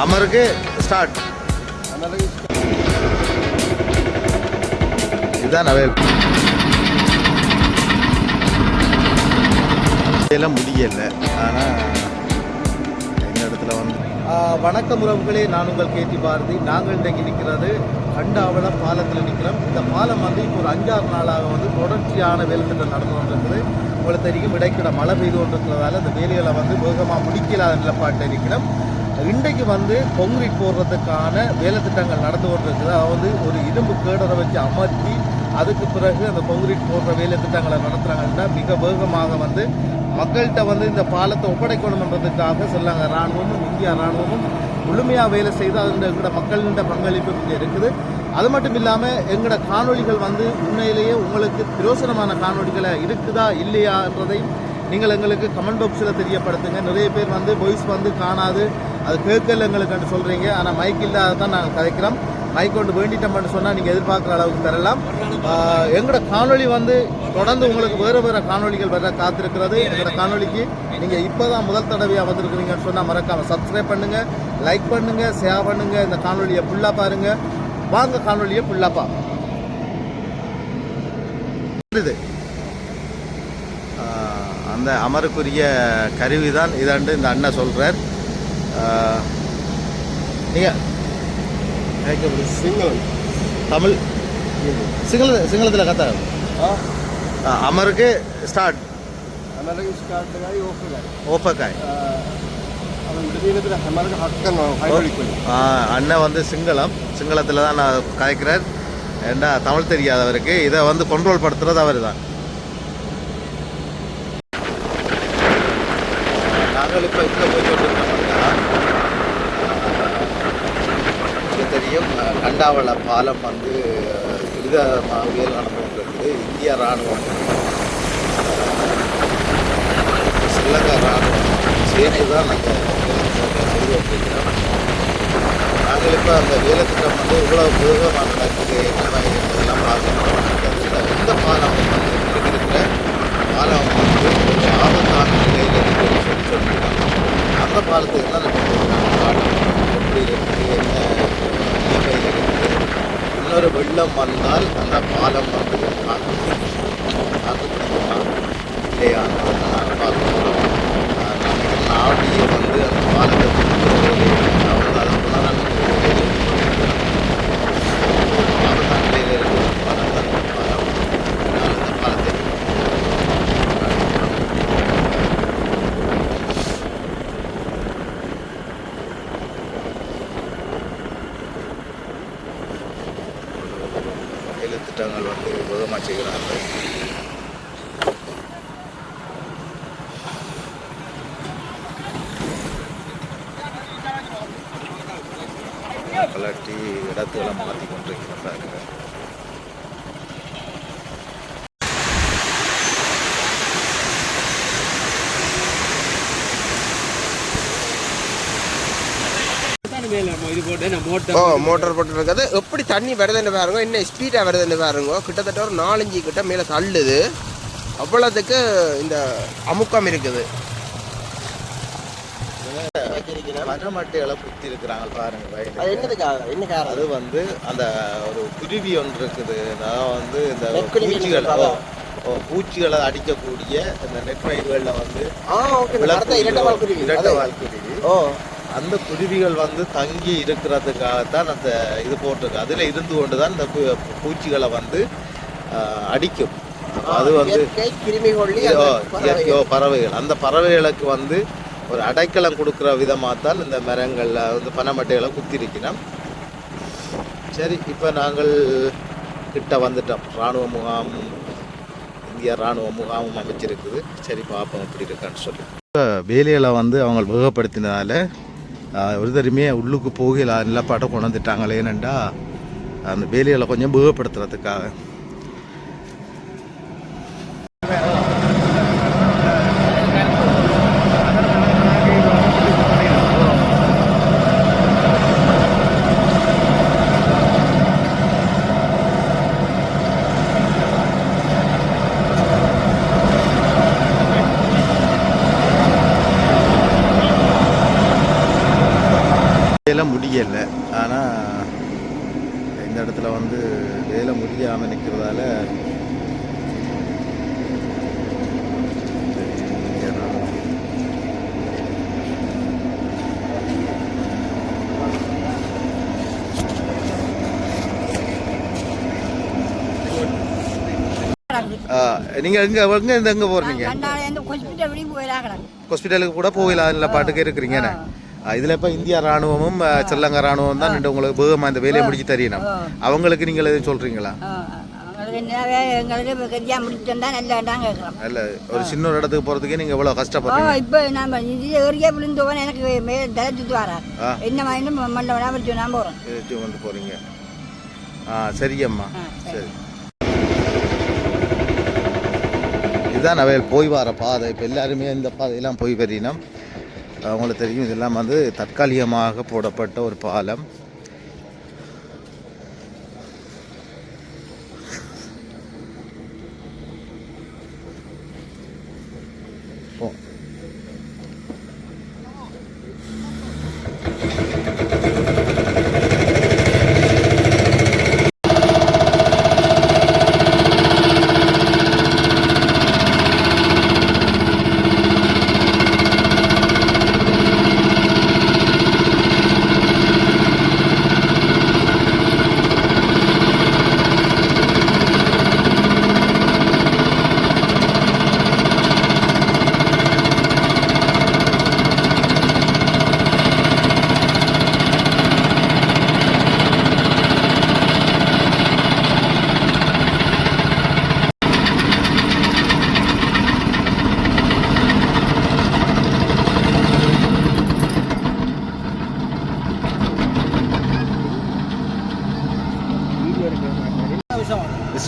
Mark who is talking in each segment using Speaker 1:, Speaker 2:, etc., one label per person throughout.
Speaker 1: அமருக்கு start இதுதான் avail இதெல்லாம் முடியல. ஆனால் எங்கள் இடத்துல வந்து வணக்கம் உறவுகளே நான் உங்கள் கேட்டி பாரதி. நாங்கள் இன்றைக்கு நிற்கிறது கண்டாவளம் பாலத்தில் நிற்கிறோம். இந்த பாலம் வந்து இப்போ ஒரு அஞ்சாறு நாளாக வந்து தொடர்ச்சியான வேலை திட்டம் நடந்து கொண்டிருக்குது. உங்களுக்கு தெரியும். இடைக்கிட மழை பெய்து கொண்டிருக்கிறதால இந்த வேலைகளை வந்து வேகமாக முடிக்கலாத நிலப்பாட்டில் இருக்கிறோம். இன்றைக்கு வந்து கொங்கிரீட் போடுறதுக்கான வேலை திட்டங்கள் நடந்து கொண்டிருக்குது. அதாவது ஒரு இரும்பு கேடரை வச்சு அமர்த்தி அதுக்கு பிறகு அந்த கொங்கிரீட் போடுற வேலை திட்டங்களை நடத்துகிறாங்கன்னா மிக வேகமாக வந்து மக்கள்கிட்ட வந்து இந்த பாலத்தை ஒப்படைக்கணுன்றதுக்காக சொல்லாங்க இராணுவமும் இந்தியா இராணுவமும் முழுமையாக வேலை செய்து அதில் கூட மக்களின் பங்களிப்பு இங்கே இருக்குது. அது மட்டும் இல்லாமல் எங்களோட காணொளிகள் வந்து உண்மையிலேயே உங்களுக்கு பிரயோசனமான காணொளிகளை இருக்குதா இல்லையான்றதை நீங்கள் எங்களுக்கு கமெண்ட் பாக்ஸில் தெரியப்படுத்துங்க. நிறைய பேர் வந்து வாய்ஸ் வந்து காணாது. அது கேட்கல எங்களுக்கு சொல்கிறீங்க ஆனால் மைக் இல்லாத தான் நாங்கள் கதைக்கிறோம். மைக் கொண்டு வேண்டிட்டோம்னு சொன்னால் நீங்கள் எதிர்பார்க்குற அளவுக்கு தரலாம். எங்களோட காணொளி வந்து தொடர்ந்து உங்களுக்கு வேறு வேறு காணொளிகள் வர காத்திருக்கிறது. எங்களோட காணொளிக்கு நீங்கள் இப்போ தான் முதல் தடவையாக வந்திருக்கிறீங்கன்னு சொன்னால் மறக்காமல் சப்ஸ்கிரைப் பண்ணுங்கள் லைக் பண்ணுங்கள் ஷேர் பண்ணுங்கள் இந்த காணொலியை ஃபுல்லாக பாருங்கள் வாங்க காணொலியை ஃபுல்லாக பார்ப்போம். இது. அந்த அமருக்குரிய கருவி தான் இதாண்டு இந்த அண்ணன் சொல்கிறார் நீங்கள்
Speaker 2: சிங்களம்
Speaker 1: தமிழ். சிங்கள சிங்களத்தில் கத்த? அமருக்கு ஸ்டார்ட்
Speaker 2: அமருக்கு ஸ்டார்ட் ஓஃபக்காய் ஓஃபக்காய்
Speaker 1: அண்ணன் வந்து சிங்களம். சிங்களத்தில் தான் நான் கதைக்கிறார் ஏண்டா தமிழ் தெரியாதவருக்கு இதை வந்து கண்ட்ரோல் படுத்துறது அவர் தான் நாங்கள் இப்போ இங்கே போய் தெரியும் கண்டாவள பாலம் வந்து இத வேல் நடந்துகிட்டு இந்திய இராணுவம் ஸ்ரீலங்கா இராணுவம் சேர்த்து தான் நாங்கள் செய்து கொண்டிருக்கிறோம் நாங்கள் இப்போ அந்த வேலை திட்டம் வந்து இவ்வளோ வேகமாக நடக்குது என்ன இதெல்லாம் பார்க்கணும். இந்த- இந்த பாலம் வந்து இருக்கிற பாலம் வந்து ஒரு ஆபத்தான நிலையில் இருக்குன்னு சொல்லி சொல்லியிருக்காங்க. அந்த பாலத்துக்கு தான் நம்ம பாலம் எப்படி இருக்குது என்ன நிலைமையில் இருக்குது இன்னொரு வெள்ளம் வந்தால் அந்த பாலம் வந்து தாக்கு தாக்கு பிடிக்குமா இல்லையா நாங்கள் பார்க்கணும். நாட்டியை வந்து அந்த பாலத்தை அவங்க அதை புனரமைப்பு ஆபத்தான நிலையில் இருக்கிற பாலம் தான் இந்த பாலம் அதனால் இந்த பாலத்தை வேலை திட்டங்கள் வந்து வேகமாக செய்கிறார்கள். கலட்டி இடத்துல மாற்றி கொண்டிருக்கிறாங்க
Speaker 3: ஓ மோட்டார் போட்டு இருக்குது எப்படி தண்ணி வருதுன்னு பாருங்க. என்ன ஸ்பீடாக வருதுன்னு பாருங்க. கிட்டத்தட்ட ஒரு நாலஞ்சு கிட்ட மேலே தள்ளுது. அவ்வளோத்துக்கு இந்த அமுக்கம் இருக்குது.
Speaker 1: மரமட்டைகளை குத்தி இருக்கிறாங்க பாருங்க
Speaker 3: அது
Speaker 1: வயலில்
Speaker 3: என்னதுக்காக என்ன காரணம்?
Speaker 1: அது வந்து அந்த ஒரு குருவி ஒன்று இருக்குது. அதாவது வந்து இந்த பூச்சிகள் பூச்சிகளை அடிக்கக்கூடிய இந்த நெற்பயிர்களில் வந்து
Speaker 3: இரட்டை
Speaker 1: இரட்டை
Speaker 3: ஓ.
Speaker 1: அந்த குருவிகள் வந்து தங்கி இருக்கிறதுக்காகத்தான் அந்த இது போட்டிருக்கு. அதில் இருந்து கொண்டு தான் இந்த பூ- பூச்சிகளை வந்து அடிக்கும். அது வந்து
Speaker 3: இயற்கை கிருமி கொல்லி
Speaker 1: ஓ,
Speaker 3: அந்த
Speaker 1: இயற்கையோ
Speaker 3: பறவைகள்.
Speaker 1: அந்த பறவைகளுக்கு வந்து ஒரு அடைக்கலம் கொடுக்குற விதமாக தான் இந்த மரங்களில் வந்து பனைமட்டைகளை குத்திருக்கிறோம் சரி இப்போ நாங்கள் கிட்ட வந்துட்டோம். இராணுவ முகாம் இந்திய இராணுவ முகாமும் அமைச்சிருக்குது. சரி பார்ப்போம் எப்படி இருக்கான்னு சொல்லி. இப்போ வேலைகளை வந்து அவங்க வேகப்படுத்தினதால ஆஹ், ஒரு தருமே உள்ளுக்கு போகல நிலப்பாட்டை கொண்டு வந்துட்டாங்களேன்னுண்டா அந்த வேலைகளை கொஞ்சம் வேகப்படுத்துறதுக்காக. வேலை முடியலை. ஆனால் இந்த இடத்துல வந்து வேலை முடியாமல் நிற்கிறதால நீங்கள் எங்கே எங்கே எங்கே
Speaker 4: கிடக்கு
Speaker 1: ஹாஸ்பிட்டலுக்கு கூட போகலாம் இல்லை பாட்டுக்கு இருக்கிறீங்க இதில் இப்போ இந்தியா ராணுவமும் ஸ்ரீலங்கா ராணுவம் தான் நின்று உங்களுக்கு வேகமாக இந்த வேலையை முடிச்சு தெரியணும் அவங்களுக்கு நீங்கள் எதுவும் சொல்கிறீங்களா ஒரு சின்ன ஒரு இடத்துக்கு போகிறதுக்கே நீங்கள் எவ்வளோ
Speaker 4: ஓ
Speaker 1: கஷ்டப்படுறீங்க
Speaker 4: இப்போ நம்ம இது ஏறியே விழுந்தவன் எனக்கு மே தலை சுத்து வரா. என்ன மாதிரி வேணா வச்சு நான்
Speaker 1: ஏற்றி வந்து போகிறீங்க ஆ சரி அம்மா
Speaker 4: ஆ,
Speaker 1: சரி. இதுதான் அவையில் போய் வர பாதை. இப்போ எல்லாருமே இந்த பாதையெல்லாம் போய் வரினோம் அவங்களுக்கு தெரியும். இதெல்லாம் வந்து தற்காலிகமாக போடப்பட்ட ஒரு பாலம்.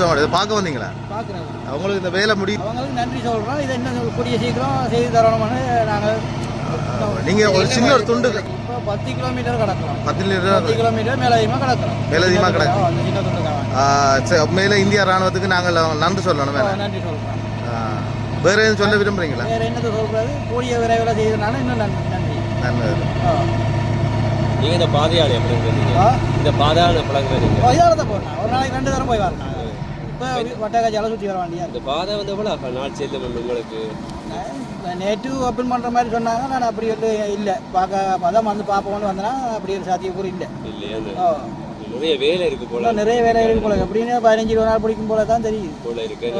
Speaker 1: விஸ்வம் இதை பார்க்க வந்தீங்களா?
Speaker 5: பார்க்குறாங்க
Speaker 1: அவங்களுக்கு இந்த வேலை முடி
Speaker 5: அவங்களுக்கு நன்றி சொல்கிறோம் இதை இன்னும் கூடிய சீக்கிரம் செய்து தரணும்னு நாங்கள்
Speaker 1: நீங்கள் ஒரு சின்ன ஒரு துண்டு
Speaker 5: இப்போ பத்து கிலோமீட்டர் கிடக்கிறோம்.
Speaker 1: பத்து
Speaker 5: பத்து
Speaker 1: லிட்டர்
Speaker 5: கிலோமீட்டர் மேலதிகமாக கிடக்கிறோம்.
Speaker 1: மேலதிகமா கிடக்கு.
Speaker 5: அந்த சின்ன
Speaker 1: ஆ, சரி, மேலே இந்திய ராணுவத்துக்கு நாங்கள் நன்றி சொல்லணும் வேற.
Speaker 5: நன்றி சொல்கிறோம்
Speaker 1: வேற எதுவும் சொல்ல விரும்புறீங்களா?
Speaker 5: வேறு என்னது சொல்கிறது கூடிய விரைவில் செய்ததுனால இன்னும் நன்றி. நன்றி.
Speaker 1: நல்லது
Speaker 5: ஆ.
Speaker 6: நீங்க இந்த பாதையாளி எப்படி இந்த பாதையாளி
Speaker 5: இதால் தான் போகிறேன் ஒரு நாளைக்கு ரெண்டு தரம் போய் வரேன். இப்போ வட்டக்காட்சியால் சுற்றி வர வேண்டியா
Speaker 6: இந்த பாதை வந்து எவ்வளவு நாள் சேர்த்து உங்களுக்கு
Speaker 5: நேற்று ஓப்பன் பண்ணுற மாதிரி சொன்னாங்க நான் அப்படி வந்து இல்லை பார்க்க அதான் வந்து பார்ப்போம்னு வந்தேன்னா அப்படி ஒரு சாத்தியக்கூறு இல்லை
Speaker 6: இல்லையா நிறைய வேலை இருக்கு போல
Speaker 5: நிறைய வேலை இருக்கு போல எப்படின்னு பதினஞ்சு இருபது நாள் பிடிக்கும் போல தான் தெரியுது
Speaker 6: போல இருக்கு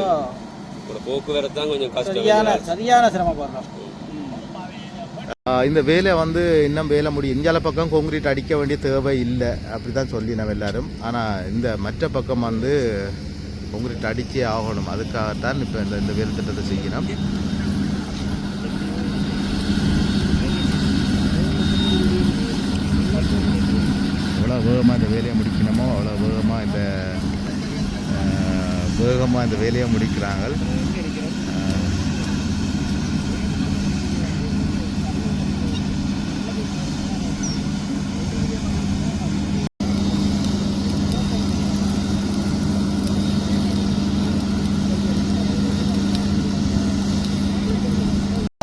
Speaker 6: போக்குவரத்து தான் கொஞ்சம் கஷ்டம்
Speaker 5: சரியான சரியான சிரமப்படுறோம்
Speaker 1: இந்த வேலை வந்து இன்னும் வேலை முடியும் இந்தியால பக்கம் கான்கிரீட் அடிக்க வேண்டிய தேவை இல்லை அப்படி தான் சொல்லி நம்ம எல்லாரும் ஆனால் இந்த மற்ற பக்கம் வந்து கான்கிரீட் அடித்தே ஆகணும். அதுக்காகத்தான் இப்போ இந்த இந்த வேலை திட்டத்தை செய்கிறோம் எவ்வளோ வேகமாக இந்த வேலையை முடிக்கணுமோ அவ்வளோ வேகமாக இந்த வேகமாக இந்த வேலையை முடிக்கிறாங்க.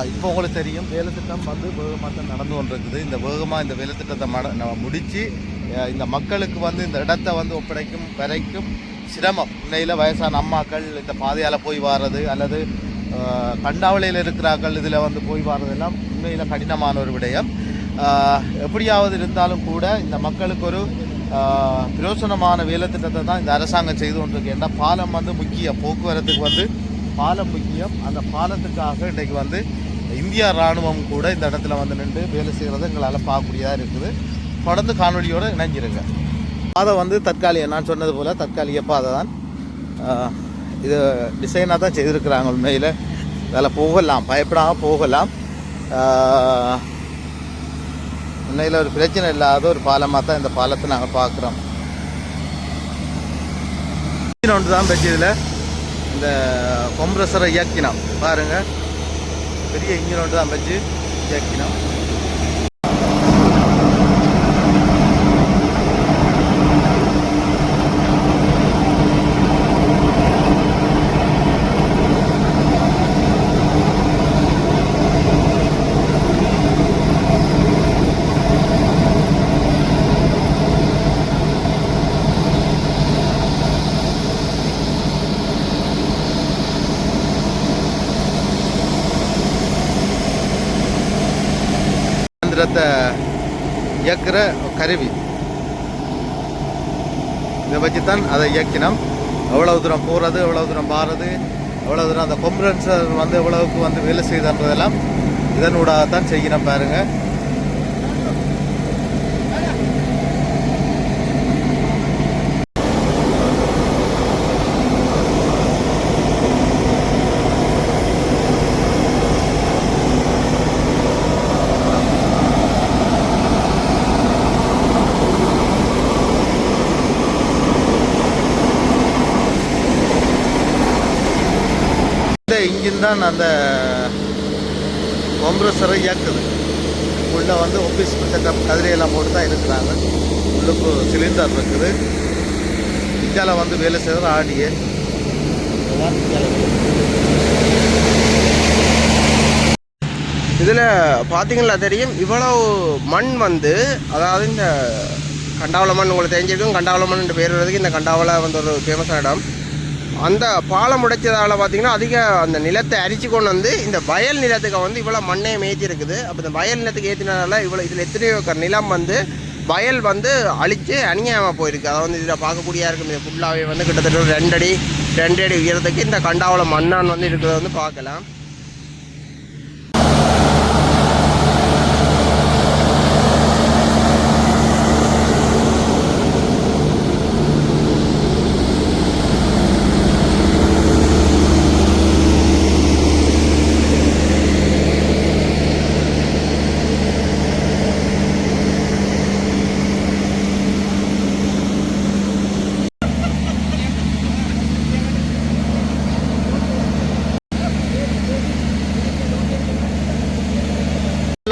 Speaker 1: இப்போ உங்களுக்கு தெரியும் வேலைத்திட்டம் வந்து வேகமாக தான் நடந்து கொண்டிருக்குது. இந்த வேகமாக இந்த வேலைத்திட்டத்தை மட நம்ம முடித்து இந்த மக்களுக்கு வந்து இந்த இடத்த வந்து ஒப்படைக்கும் வரைக்கும் சிரமம். உண்மையில் வயசான அம்மாக்கள் இந்த பாதையால் போய் வாரது அல்லது கண்டாவளியில் கண்டாவளையில் இருக்கிறார்கள் இதில் வந்து போய் வாரதெல்லாம் உண்மையில் கடினமான ஒரு விடயம். எப்படியாவது இருந்தாலும் கூட இந்த மக்களுக்கு ஒரு பிரயோசனமான வேலைத்திட்டத்தை தான் இந்த அரசாங்கம் செய்து கொண்டிருக்கு. ஏன்னா பாலம் வந்து முக்கிய போக்குவரத்துக்கு வந்து பாலம் முக்கியம் அந்த பாலத்துக்காக இன்றைக்கு வந்து இந்தியா ராணுவம் கூட இந்த இடத்துல வந்து நின்று வேலை செய்கிறத எங்களால் பார்க்கக்கூடியதாக இருக்குது. தொடர்ந்து காணொலியோடு இணைஞ்சிருங்க. பாதை வந்து தற்காலிகம் நான் சொன்னது போல் தற்காலிக பாதை தான். இது டிசைனாக தான் செய்திருக்கிறாங்க உண்மையில். அதில் போகலாம் பயப்படாமல் போகலாம். உண்மையில் ஒரு பிரச்சனை இல்லாத ஒரு பாலமாக தான் இந்த பாலத்தை நாங்கள் பார்க்குறோம். ஒன்று தான் வச்சு இதில் இந்த கொம்ப்ரஸரை இயக்கினோம். பாருங்கள் பெரிய இன்ஜின் தான் வச்சு இயக்கினோம். கருவி. இதை வச்சு தான் அதை இயக்கினோம். எவ்வளவு தூரம் போகிறது எவ்வளவு தூரம் பாடுறது எவ்வளவு தூரம் அந்த கொம்பரன்சர் வந்து எவ்வளவுக்கு வந்து வேலை செய்யுதுன்றதெல்லாம் இதனூடாக தான் செய்யணும் பாருங்க இந்த இன்ஜின் தான் அந்த கொம்ப்ரஸரை இயக்குது. உள்ளே வந்து ஒபிஸ் செட்டப் கதிரையெல்லாம் போட்டு தான் இருக்கிறாங்க. உள்ளுக்கு சிலிண்டர் இருக்குது. இந்தியாவில் வந்து வேலை செய்கிற ஆடியே.
Speaker 3: இதில் பார்த்தீங்களா தெரியும்? இவ்வளவு மண் வந்து அதாவது இந்த கண்டாவள மண் உங்களுக்கு தெரிஞ்சிருக்கும் கண்டாவள மண் பேர் வர்றதுக்கு இந்த கண்டாவளை வந்து ஒரு ஃபேமஸான இடம். அந்த பாலம் உடைச்சதால் பார்த்தீங்கன்னா அதிக அந்த நிலத்தை அரிச்சு கொண்டு வந்து இந்த வயல் நிலத்துக்கு வந்து இவ்வளோ மண்ணே மேய்ச்சி இருக்குது அப்போ இந்த வயல் நிலத்துக்கு ஏற்றினால இவ்வளோ இதில் எத்தனையோ நிலம் வந்து வயல் வந்து அழித்து அணியாமல் போயிருக்கு. அதை வந்து இதில் பார்க்கக்கூடியா இருக்கும். இது ஃபுல்லாகவே வந்து கிட்டத்தட்ட ஒரு ரெண்டடி உயரத்துக்கு இந்த கண்டாவளம் மண்ணான் வந்து இருக்கிறத வந்து பார்க்கலாம்.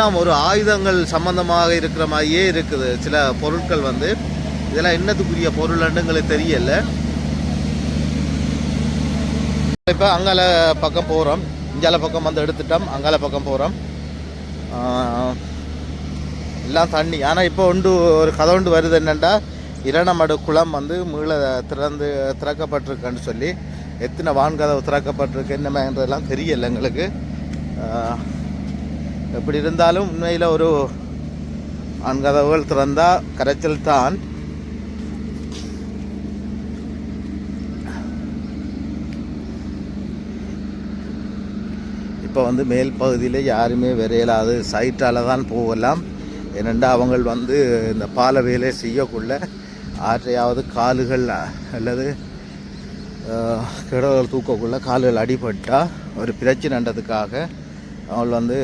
Speaker 1: எல்லாம் ஒரு ஆயுதங்கள் சம்பந்தமாக இருக்கிற மாதிரியே இருக்குது. சில பொருட்கள் வந்து இதெல்லாம் என்னத்துக்குரிய பொருள்ன்னுங்களுக்கு தெரியல. இப்போ அங்கால பக்கம் போகிறோம் இங்கால பக்கம் வந்து எடுத்துட்டோம். அங்கால பக்கம் போகிறோம் எல்லாம் தண்ணி. ஆனால் இப்போ ஒன்று ஒரு கதை ஒன்று வருது என்னென்னா இரணமடு குளம் வந்து மீள திறந்து திறக்கப்பட்டிருக்குன்னு சொல்லி எத்தனை வான்கதவு திறக்கப்பட்டிருக்கு என்னமேன்றதெல்லாம் தெரியல எங்களுக்கு. எப்படி இருந்தாலும் உண்மையில் ஒரு அன்கதவுகள் திறந்தால் கரைச்சல் தான் இப்போ வந்து மேல் பகுதியில் யாருமே விரையலாது. சைட்டால் தான் போகலாம். ஏனெண்டா அவங்க வந்து இந்த பால வேலை செய்யக்குள்ள ஆற்றையாவது காலுகள் அல்லது கிடவுகள் தூக்கக்குள்ள கால்கள் அடிபட்டால் ஒரு பிரச்சனைன்றதுக்காக அவங்க வந்து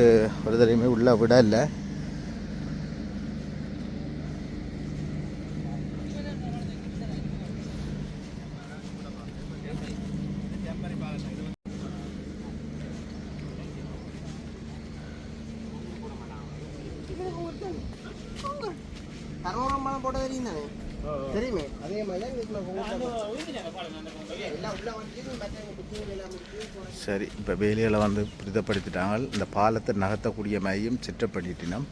Speaker 1: ஒரு தடவையுமே உள்ளே விடலை.
Speaker 3: கருவரம்பழம் போட்ட தெரியும் தானே தெரியுமே? அதே மாதிரி தான் எல்லாம் உள்ள வந்து
Speaker 1: சரி இப்போ வேலையில் வந்து பிரதப்படுத்திட்டாங்க. இந்த பாலத்தை நகர்த்தக்கூடிய மையம் சிற்றப்பட்டினம்